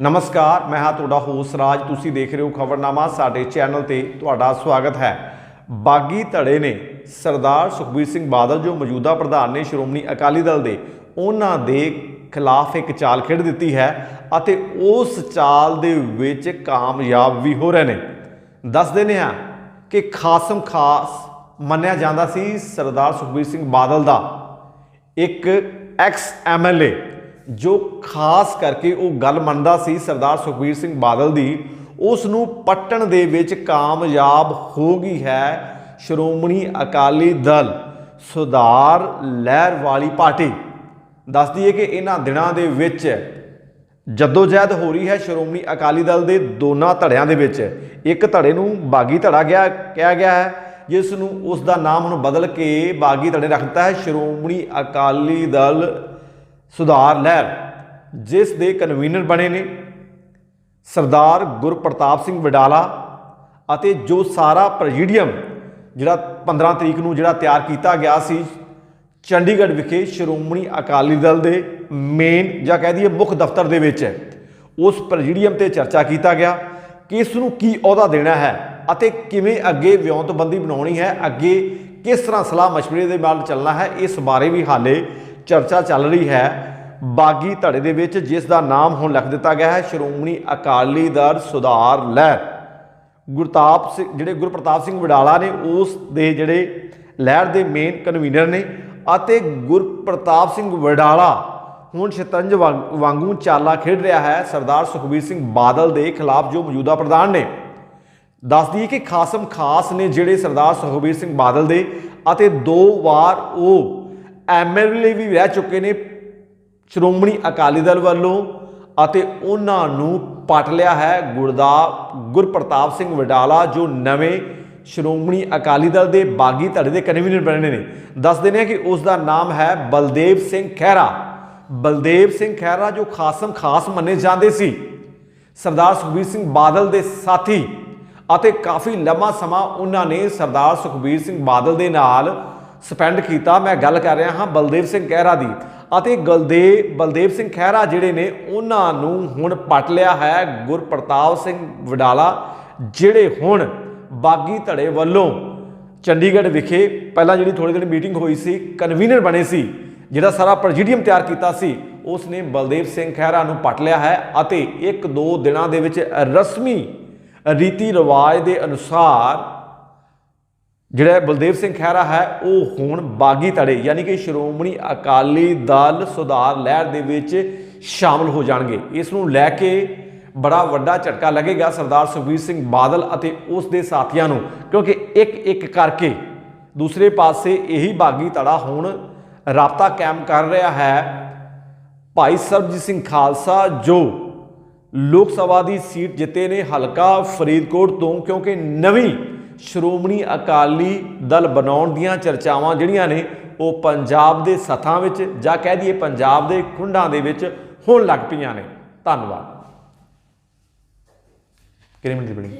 ਨਮਸਕਾਰ, ਮੈਂ ਹਾਂ ਤੁਹਾਡਾ ਹੋਸ ਰਾਜ। ਤੁਸੀਂ ਦੇਖ ਰਹੇ ਹੋ ਖਬਰਨਾਮਾ, ਸਾਡੇ ਚੈਨਲ ਤੇ ਤੁਹਾਡਾ ਸਵਾਗਤ ਹੈ। ਬਾਗੀ ਧੜੇ ਨੇ ਸਰਦਾਰ ਸੁਖਬੀਰ ਸਿੰਘ ਬਾਦਲ, ਜੋ ਮੌਜੂਦਾ ਪ੍ਰਧਾਨ ਨੇ ਸ਼੍ਰੋਮਣੀ ਅਕਾਲੀ ਦਲ ਦੇ, ਉਹਨਾਂ ਦੇ ਖਿਲਾਫ ਇੱਕ ਚਾਲ ਖੇਡ ਦਿੱਤੀ ਹੈ ਅਤੇ ਉਸ ਚਾਲ ਦੇ ਵਿੱਚ ਕਾਮਯਾਬ ਵੀ ਹੋ ਰਹੇ ਨੇ। ਦੱਸ ਦਿੰਦੇ ਹਾਂ ਕਿ ਖਾਸਮ ਖਾਸ ਮੰਨਿਆ ਜਾਂਦਾ ਸੀ ਸਰਦਾਰ ਸੁਖਬੀਰ ਸਿੰਘ ਬਾਦਲ ਦਾ। ਇੱਕ ਐਕਸ ਐਮਐਲਏ ਜੋ ਖਾਸ ਕਰਕੇ ਉਹ ਗੱਲ ਮੰਨਦਾ ਸੀ ਸਰਦਾਰ ਸੁਖਬੀਰ ਸਿੰਘ ਬਾਦਲ ਦੀ ਉਸ ਨੂੰ ਪੱਟਣ ਦੇ ਵਿੱਚ ਕਾਮਯਾਬ ਹੋ ਗਈ ਹੈ ਸ਼੍ਰੋਮਣੀ ਅਕਾਲੀ ਦਲ ਸੁਧਾਰ ਲਹਿਰ ਵਾਲੀ ਪਾਰਟੀ। ਦੱਸਦੀ ਹੈ ਕਿ ਇਹਨਾਂ ਦਿਨਾਂ ਦੇ ਵਿੱਚ ਜਦੋਜਹਿਦ ਹੋ ਰਹੀ ਹੈ ਸ਼੍ਰੋਮਣੀ ਅਕਾਲੀ ਦਲ ਦੇ ਦੋਨਾਂ ਧੜਿਆਂ ਦੇ ਵਿੱਚ। ਇੱਕ ਧੜੇ ਨੂੰ ਬਾਗੀ ਧੜਾ ਗਿਆ, ਕਿਹਾ ਗਿਆ ਹੈ ਜਿਸ ਨੂੰ ਉਸ ਦਾ ਨਾਮ ਹੁਣ ਬਦਲ ਕੇ ਬਾਗੀ ਧੜੇ ਰੱਖਤਾ ਹੈ। ਸ਼੍ਰੋਮਣੀ ਅਕਾਲੀ ਦਲ ਸੁਧਾਰ ਲਹਿਰ, ਜਿਸ ਦੇ ਕਨਵੀਨਰ ਬਣੇ ਨੇ ਸਰਦਾਰ ਗੁਰਪ੍ਰਤਾਪ ਸਿੰਘ ਵਡਾਲਾ ਅਤੇ ਜੋ ਸਾਰਾ ਪ੍ਰੈਜ਼ੀਡੀਅਮ ਜਿਹੜਾ 15 ਤਰੀਕ ਨੂੰ ਜਿਹੜਾ ਤਿਆਰ ਕੀਤਾ ਗਿਆ ਸੀ, ਚੰਡੀਗੜ੍ਹ ਵਿਖੇ ਸ਼੍ਰੋਮਣੀ ਅਕਾਲੀ ਦਲ ਦੇ ਮੇਨ ਜਾਂ ਕਹਿ ਦਈਏ ਮੁੱਖ ਦਫ਼ਤਰ ਦੇ ਵਿੱਚ ਉਸ ਪ੍ਰੈਜ਼ੀਡੀਅਮ ਤੇ ਚਰਚਾ ਕੀਤਾ ਗਿਆ ਕਿ ਇਸ ਨੂੰ ਕੀ ਅਹੁਦਾ ਦੇਣਾ ਹੈ ਅਤੇ ਕਿਵੇਂ ਅੱਗੇ ਵਿਉਂਤਬੰਦੀ ਬਣਾਉਣੀ ਹੈ, ਅੱਗੇ ਕਿਸ ਤਰ੍ਹਾਂ ਸਲਾਹ مشਵਰੇ ਦੇ ਨਾਲ ਚੱਲਣਾ ਹੈ, ਇਸ ਬਾਰੇ ਵੀ ਹਾਲੇ ਚਰਚਾ ਚੱਲ ਰਹੀ ਹੈ। ਬਾਗੀ ਧੜੇ ਦੇ ਵਿੱਚ ਜਿਸ ਦਾ ਨਾਮ ਹੁਣ ਲਿਖ ਦਿੱਤਾ ਗਿਆ ਹੈ, ਸ਼੍ਰੋਮਣੀ ਅਕਾਲੀ ਦਲ ਸੁਧਾਰ ਲਹਿਰ ਗੁਰਤਾਪ ਸਿੰਘ ਜਿਹੜੇ ਗੁਰਪ੍ਰਤਾਪ ਸਿੰਘ ਵਡਾਲਾ ਨੇ, ਉਸ ਦੇ ਜਿਹੜੇ ਲਹਿਰ ਦੇ ਮੇਨ ਕਨਵੀਨਰ ਨੇ ਅਤੇ ਗੁਰਪ੍ਰਤਾਪ ਸਿੰਘ ਵਡਾਲਾ ਹੁਣ ਸ਼ਤਰੰਜ ਵਾਂਗ- ਵਾਂਗੂ ਚਾਲਾ ਖੇਡ ਰਿਹਾ ਹੈ। ਸਰਦਾਰ ਸੁਖਬੀਰ ਸਿੰਘ ਬਾਦਲ ਦੇ ਖਿਲਾਫ ਜੋ ਮੌਜੂਦਾ ਪ੍ਰਧਾਨ ਨੇ। ਦੱਸਦੀ ਹੈ ਕਿ ਖਾਸਮ ਖਾਸ ਨੇ ਜਿਹੜੇ ਸਰਦਾਰ ਸੁਖਬੀਰ ਸਿੰਘ ਬਾਦਲ ਦੇ ਅਤੇ ਦੋ ਵਾਰ ਉਹ ਐਮਐਲਏ ਵੀ ਰਹਿ ਚੁੱਕੇ ਨੇ ਸ਼੍ਰੋਮਣੀ ਅਕਾਲੀ ਦਲ ਵੱਲੋਂ ਅਤੇ ਉਹਨਾਂ ਨੂੰ ਪਟ ਲਿਆ ਹੈ ਗੁਰਦਾ, ਗੁਰਪ੍ਰਤਾਪ ਸਿੰਘ ਵਡਾਲਾ, ਜੋ ਨਵੇਂ ਸ਼੍ਰੋਮਣੀ ਅਕਾਲੀ ਦਲ ਦੇ ਬਾਗੀ ਧੜੇ ਦੇ ਕਨਵੀਨਰ ਬਣੇ ਨੇ। ਦੱਸ ਦਿੰਦੇ ਹਾਂ ਕਿ ਉਸ ਦਾ ਨਾਮ ਹੈ ਬਲਦੇਵ ਸਿੰਘ ਖਹਿਰਾ। ਬਲਦੇਵ ਸਿੰਘ ਖਹਿਰਾ ਜੋ ਖਾਸਮ ਖਾਸ ਮੰਨੇ ਜਾਂਦੇ ਸੀ। ਸਰਦਾਰ ਸੁਖਬੀਰ ਸਿੰਘ ਬਾਦਲ ਦੇ ਸਾਥੀ ਅਤੇ ਕਾਫੀ ਲੰਮਾ ਸਮਾਂ ਉਹਨਾਂ ਨੇ ਸਰਦਾਰ ਸੁਖਬੀਰ ਸਿੰਘ ਬਾਦਲ ਦੇ ਨਾਲ ਸਪੈਂਡ ਕੀਤਾ, ਮੈਂ ਗੱਲ ਕਰ ਰਿਹਾ ਹਾਂ ਬਲਦੇਵ ਸਿੰਘ ਖਹਿਰਾ ਦੀ। ਅਤੇ ਗਲਦੇ, ਬਲਦੇਵ ਸਿੰਘ ਖਹਿਰਾ ਜਿਹੜੇ ਨੇ, ਉਹਨਾਂ ਨੂੰ ਹੁਣ ਪਟ ਲਿਆ ਹੈ ਗੁਰਪ੍ਰਤਾਪ ਸਿੰਘ ਵਡਾਲਾ, ਜਿਹੜੇ ਹੁਣ ਬਾਗੀ ਧੜੇ ਵੱਲੋਂ ਚੰਡੀਗੜ੍ਹ ਵਿਖੇ ਪਹਿਲਾਂ ਜਿਹੜੀ ਥੋੜੀ ਦਿਨ ਮੀਟਿੰਗ ਹੋਈ ਸੀ ਕਨਵੀਨਰ ਬਣੇ ਸੀ, ਜਿਹੜਾ ਸਾਰਾ ਪ੍ਰੈਜ਼ੀਡੀਅਮ ਤਿਆਰ ਕੀਤਾ ਸੀ ਉਸ ਨੇ ਬਲਦੇਵ ਸਿੰਘ ਖਹਿਰਾ ਨੂੰ ਪਟ ਲਿਆ ਹੈ ਅਤੇ ਇੱਕ ਦੋ ਦਿਨਾਂ ਦੇ ਵਿੱਚ ਰਸਮੀ ਰੀਤੀ ਰਿਵਾਜ ਦੇ ਅਨੁਸਾਰ ਜਿਹੜਾ ਬਲਦੇਵ ਸਿੰਘ ਖਹਿਰਾ ਹੈ, ਉਹ ਹੁਣ ਬਾਗੀ ਧੜੇ ਯਾਨੀ ਕਿ ਸ਼੍ਰੋਮਣੀ ਅਕਾਲੀ ਦਲ ਸੁਧਾਰ ਲਹਿਰ ਦੇ ਵਿੱਚ ਸ਼ਾਮਲ ਹੋ ਜਾਣਗੇ। ਇਸ ਨੂੰ ਲੈ ਕੇ ਬੜਾ ਵੱਡਾ ਝਟਕਾ ਲੱਗੇਗਾ ਸਰਦਾਰ ਸੁਖਬੀਰ ਸਿੰਘ ਬਾਦਲ ਅਤੇ ਉਸ ਦੇ ਸਾਥੀਆਂ ਨੂੰ, ਕਿਉਂਕਿ ਇੱਕ ਇੱਕ ਕਰਕੇ ਦੂਸਰੇ ਪਾਸੇ ਇਹੀ ਬਾਗੀ ਧੜਾ ਹੁਣ ਰਾਬਤਾ ਕਾਇਮ ਕਰ ਰਿਹਾ ਹੈ। ਭਾਈ ਸਰਬਜੀਤ ਸਿੰਘ ਖਾਲਸਾ ਜੋ ਲੋਕ ਸਭਾ ਦੀ ਸੀਟ ਜਿੱਤੇ ਨੇ ਹਲਕਾ ਫਰੀਦਕੋਟ ਤੋਂ, ਕਿਉਂਕਿ ਨਵੀਂ ਸ਼੍ਰੋਮਣੀ ਅਕਾਲੀ ਦਲ ਬਣਾਉਣ ਦੀਆਂ ਚਰਚਾਵਾਂ ਜਿਹੜੀਆਂ ਨੇ, ਉਹ ਪੰਜਾਬ ਦੇ ਸਥਾਂ ਵਿੱਚ ਜਾਂ ਕਹਿ ਦਈਏ ਪੰਜਾਬ ਦੇ ਖੁੰਡਾਂ ਦੇ ਵਿੱਚ ਹੋਣ ਲੱਗ ਪਈਆਂ ਨੇ। ਧੰਨਵਾਦ। ਕਿੰਨੇ ਦੀ ਬਣੀ?